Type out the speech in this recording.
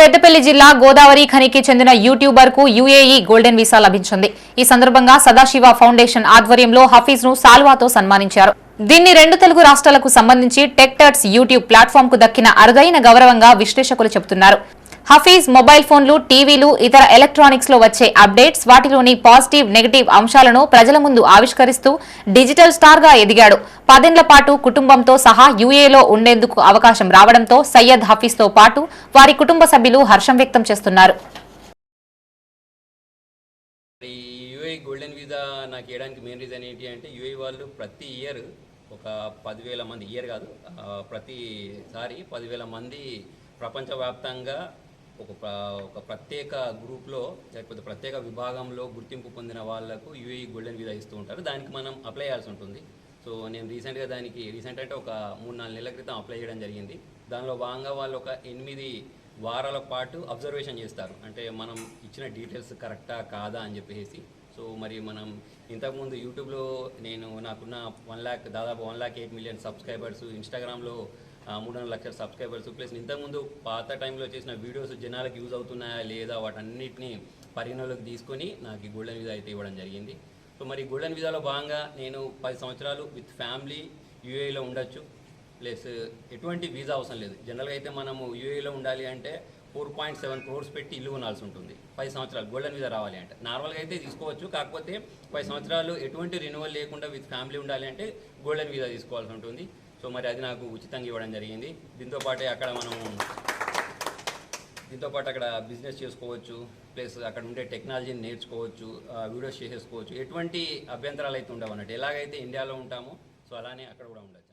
పెద్దపల్లి జిల్లా గోదావరి ఖనికి చెందిన యూట్యూబర్కు UAE golden visa లభించింది. ఈ సందర్భంగా సదాశివ ఫౌండేషన్ ఆధ్వర్యంలో హఫీజ్ను సాల్వాతో సన్మానించారు. దీన్ని రెండు తెలుగు రాష్ట్రాలకు సంబంధించి టెక్టర్స్ యూట్యూబ్ ప్లాట్ఫామ్కు దక్కిన అరుదైన గౌరవంగా విశ్లేషకులు చెబుతున్నారు. హఫీజ్ మొబైల్ ఫోన్లు టీవీలు ఇతర ఎలక్ట్రానిక్స్లో వచ్చే అప్డేట్స్ వాటిలోని పాజిటివ్ నెగటివ్ అంశాలను ప్రజల ముందు ఆవిష్కరిస్తూ డిజిటల్ స్టార్గా ఎదిగాడు. పదేళ్ళ పాటు కుటుంబంతో సహా యూఏలో ఉండేందుకు అవకాశం రావడంతో సయ్యద్ హఫీజ్తో పాటు వారి కుటుంబ సభ్యులు హర్షం వ్యక్తం చేస్తున్నారు. యూఏ గోల్డెన్ వీసా నాకు ఇవ్వడానికి మెయిన్ రీజన్ ఏంటి అంటే యూఏ వాళ్ళు ప్రతి ఇయర్ ఒక పదివేల మంది ఇయర్ కాదు ప్రతిసారి పదివేల మంది ప్రపంచవ్యాప్తంగా ఒక ఒక ప్రత్యేక గ్రూప్లో లేకపోతే ప్రత్యేక విభాగంలో గుర్తింపు పొందిన వాళ్ళకు యూఏఈ గోల్డెన్ వీసా ఇస్తూ ఉంటారు. దానికి మనం అప్లై చేయాల్సి ఉంటుంది. సో నేను రీసెంట్గా దానికి రీసెంట్ అంటే ఒక మూడు నాలుగు నెలల క్రితం అప్లై చేయడం జరిగింది. దానిలో భాగంగా వాళ్ళు ఒక ఎనిమిది వారాల పాటు అబ్జర్వేషన్ చేస్తారు. అంటే మనం ఇచ్చిన డీటెయిల్స్ కరెక్టా కాదా అని చెప్పేసి. సో మరి మనం ఇంతకుముందు యూట్యూబ్లో నేను నాకున్న వన్ ల్యాక్ దాదాపు one lakh eight million subscribers ఇన్స్టాగ్రామ్లో మూడున్నర లక్షల సబ్స్క్రైబర్స్ ప్లస్ ఇంతకుముందు పాత టైంలో చేసిన వీడియోస్ జనాలకు యూజ్ అవుతున్నాయా లేదా వాటన్నిటిని పరిగణలోకి తీసుకొని నాకు ఈ గోల్డెన్ వీజా అయితే ఇవ్వడం జరిగింది. సో మరి గోల్డెన్ వీజాలో భాగంగా నేను పది సంవత్సరాలు విత్ ఫ్యామిలీ యూఏలో ఉండొచ్చు. ప్లస్ ఎటువంటి వీసా అవసరం లేదు. జనరల్గా అయితే మనము యూఏలో ఉండాలి అంటే ఫోర్ పాయింట్ సెవెన్ క్రోర్స్ పెట్టి ఇల్లు కొనాల్సి ఉంటుంది. పది సంవత్సరాలు గోల్డెన్ మీద రావాలి అంటే. నార్మల్గా అయితే తీసుకోవచ్చు. కాకపోతే పది సంవత్సరాలు ఎటువంటి రెన్యువల్ లేకుండా విత్ ఫ్యామిలీ ఉండాలి అంటే గోల్డెన్ వీజా తీసుకోవాల్సి ఉంటుంది. సో మరి అది నాకు ఉచితంగా ఇవ్వడం జరిగింది. దీంతో పాటే అక్కడ మనము దీంతో పాటు అక్కడ బిజినెస్ చేసుకోవచ్చు. ప్లస్ అక్కడ ఉండే టెక్నాలజీని నేర్చుకోవచ్చు. వీడియోస్ చేసేసుకోవచ్చు. ఎటువంటి అభ్యంతరాలు అయితే ఉండవు అన్నట్టు. ఎలాగైతే ఇండియాలో ఉంటామో సో అలానే అక్కడ కూడా ఉండొచ్చు